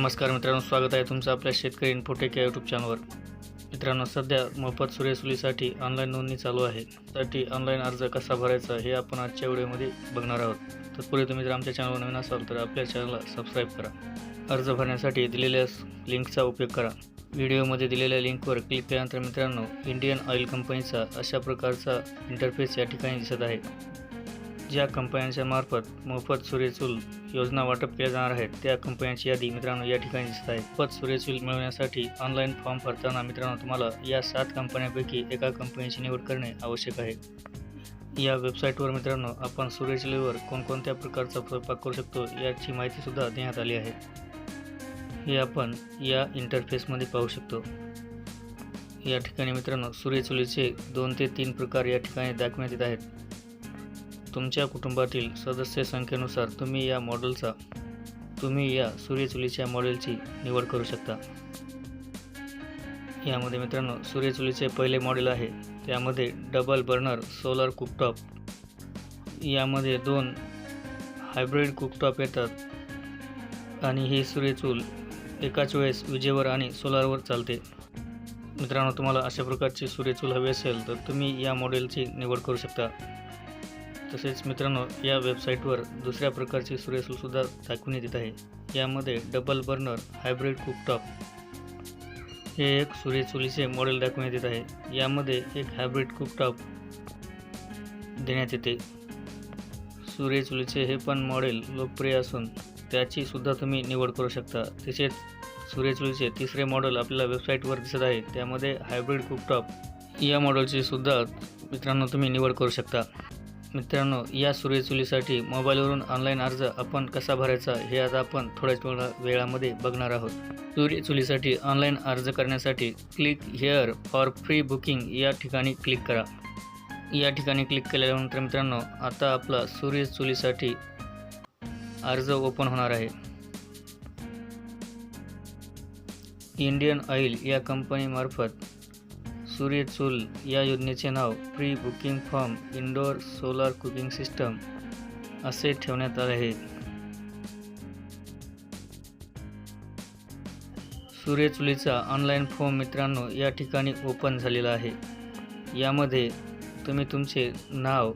नमस्कार मित्रांनो स्वागत आहे तुमचं आपल्या शेतकरी इन्फोटेक या यूट्यूब चॅनलवर मित्रांनो सध्या मोफत सूर्यसुलीसाठी ऑनलाईन नोंदणी चालू आहे. साठी ऑनलाईन अर्ज कसा भरायचा हे आपण आजच्या व्हिडिओमध्ये बघणार आहोत. तत्पूर्वी तुम्ही जर आमच्या चॅनलवर नवीन असाल तर आपल्या चॅनलला सबस्क्राईब करा. अर्ज भरण्यासाठी दिलेल्या लिंकचा उपयोग करा. व्हिडिओमध्ये दिलेल्या लिंकवर क्लिक केल्यानंतर मित्रांनो इंडियन ऑइल कंपनीचा अशा प्रकारचा इंटरफेस या ठिकाणी दिसत आहे. ज्या कंपन्यांच्या मार्फत मोफत सूर्यचूल योजना वाटप केल्या जाणार आहेत त्या कंपन्यांची यादी मित्रांनो या ठिकाणी दिसत आहे. मोफत सूर्यचूल मिळवण्यासाठी ऑनलाईन फॉर्म भरताना मित्रांनो तुम्हाला या सात कंपन्यांपैकी एका कंपनीची निवड करणे आवश्यक आहे. या वेबसाईटवर मित्रांनो आपण सूर्यचुलीवर कोणकोणत्या प्रकारचा स्वयंपाक करू शकतो याची माहितीसुद्धा देण्यात आली आहे. हे आपण या इंटरफेसमध्ये पाहू शकतो. या ठिकाणी मित्रांनो सूर्यचुलीचे दोन ते तीन प्रकार या ठिकाणी दाखवण्यात येत आहेत. तुमच्या कुटुंबातील सदस्य संख्येनुसार तुम्ही या मॉडेलचा तुम्ही या सूर्यचुलीच्या मॉडेलची निवड करू शकता. यामध्ये मित्रांनो सूर्यचुलीचे पहिले मॉडेल आहे. त्यामध्ये डबल बर्नर सोलर कुकटॉप यामध्ये दोन हायब्रिड कुकटॉप येतात. आणि ही सूर्यचूल एकाच वेळेस विजेवर आणि सोलारवर चालते. मित्रांनो तुम्हाला अशा प्रकारची सूर्यचूल हवी असेल तर तुम्ही या मॉडेलची निवड करू शकता. तसेच मित्रांनो या वेबसाईटवर दुसऱ्या प्रकारची सूर्यचूलसुद्धा दाखवण्यात येत आहे. यामध्ये डबल बर्नर हायब्रिड कुकटॉप हे एक सूर्यचुलीचे मॉडेल दाखवण्यात येत आहे. यामध्ये एक हायब्रिड कुकटॉप देण्यात येते. सूर्यचुलीचे हे पण मॉडेल लोकप्रिय असून त्याची सुद्धा तुम्ही निवड करू शकता. तसेच सूर्यचुलीचे तिसरे मॉडेल आपल्याला वेबसाईटवर दिसत आहे. त्यामध्ये हायब्रिड कुकटॉप या मॉडेलची सुद्धा मित्रांनो तुम्ही निवड करू शकता. मित्रांनो या सूर्यचुलीसाठी मोबाईलवरून ऑनलाईन अर्ज आपण कसा भरायचा हे आता आपण थोड्याच वेळा वेळामध्ये बघणार आहोत. सूर्यचुलीसाठी ऑनलाईन अर्ज करण्यासाठी click here for free booking या ठिकाणी क्लिक करा. या ठिकाणी क्लिक केल्यानंतर मित्रांनो आता आपला सूर्यचुलीसाठी अर्ज ओपन होणार आहे. इंडियन ऑइल या कंपनीमार्फत सूर्यचूल या योजनेचे नाव pre booking form indoor solar cooking system असे ठेवण्यात आले आहे. सूर्यचुलीचा ऑनलाईन फॉर्म मित्रांनो या ठिकाणी ओपन झालेला आहे. यामध्ये तुम्ही तुमचे नाव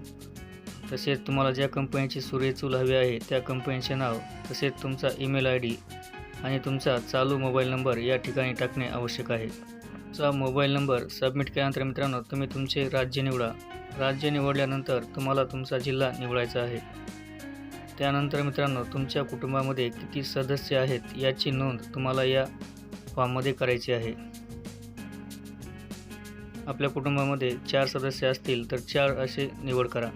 तसेच तुम्हाला ज्या कंपनीची सूर्यचूल हवी आहे त्या कंपनीचे नाव तसेच तुमचा ईमेल आय डी आणि तुमचा चालू मोबाईल नंबर या ठिकाणी टाकणे आवश्यक आहे. चा मोबाईल नंबर सबमिट केल्यानंतर मित्रांनो तुम्ही तुमचे राज्य निवडा. राज्य निवडल्यानंतर तुम्हाला तुमचा जिल्हा निवडायचा आहे. त्यानंतर मित्रांनो तुमच्या कुटुंबामध्ये किती सदस्य आहेत याची नोंद तुम्हाला या फॉर्ममध्ये करायची आहे. आपल्या कुटुंबामध्ये चार सदस्य असतील तर चार असे निवड करा.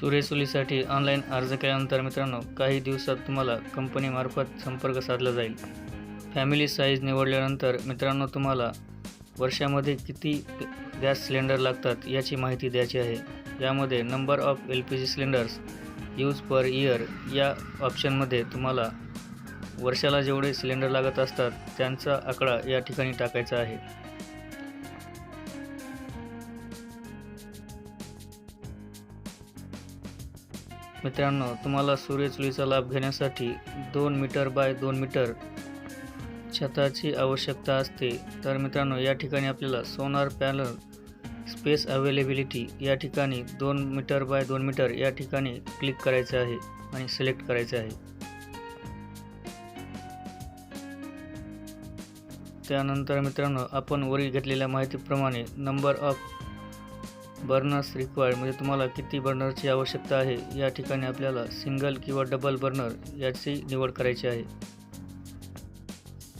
सुरेसुलीसाठी ऑनलाईन अर्ज केल्यानंतर मित्रांनो काही दिवसात तुम्हाला कंपनीमार्फत संपर्क साधला जाईल. फॅमिली साईज निवडल्यानंतर मित्रांनो तुम्हाला वर्षामध्ये किती गॅस सिलेंडर लागतात याची माहिती द्यायची आहे. यामध्ये number of L P G cylinders use per year या ऑप्शनमध्ये तुम्हाला वर्षाला जेवढे सिलेंडर लागत असतात त्यांचा आकडा या ठिकाणी टाकायचा आहे. मित्रांनो तुम्हाला सूर्यचुलीचा लाभ घेण्यासाठी दोन मीटर बाय दोन मीटर छताची आवश्यकता असते. तर मित्रांनो या ठिकाणी आपल्याला सोनार पॅनल स्पेस अवेलेबिलिटी या ठिकाणी दोन मीटर बाय दोन मीटर या ठिकाणी क्लिक करायचे आहे आणि सिलेक्ट करायचे आहे. त्यानंतर मित्रांनो आपण वरील घेतलेल्या माहितीप्रमाणे नंबर ऑफ बर्नर्स रिक्वायर्ड म्हणजे तुम्हाला किती बर्नरची आवश्यकता आहे या ठिकाणी आपल्याला सिंगल किंवा डबल बर्नर याची निवड करायची आहे.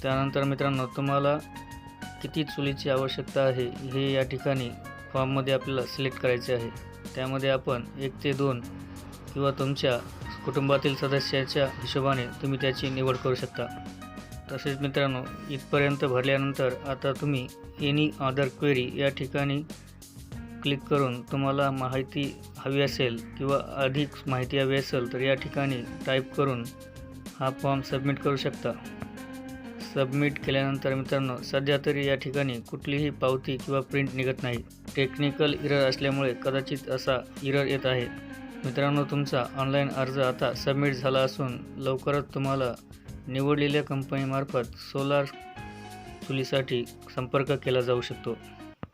त्यानंतर मित्रांनो तुम्हाला किती चुलीची आवश्यकता आहे हे या ठिकाणी फॉर्ममध्ये आपल्याला सिलेक्ट करायचे आहे. त्यामध्ये आपण एक ते दोन किंवा तुमच्या कुटुंबातील सदस्याच्या हिशोबाने तुम्ही त्याची निवड करू शकता. तसेच मित्रांनो इथपर्यंत भरल्यानंतर आता तुम्ही एनी अदर क्वेरी या ठिकाणी क्लिक करून तुम्हाला माहिती हवी असेल किंवा अधिक माहिती हवी असेल तर या ठिकाणी टाईप करून हा फॉर्म सबमिट करू शकता. सबमिट केल्यानंतर मित्रांनो सध्या तरी या ठिकाणी कुठलीही पावती किंवा प्रिंट निघत नाही. टेक्निकल इरर असल्यामुळे कदाचित असा इरर येत आहे. मित्रांनो तुमचा ऑनलाईन अर्ज आता सबमिट झाला असून लवकरच तुम्हाला निवडलेल्या कंपनीमार्फत सोलार चुलीसाठी संपर्क केला जाऊ शकतो.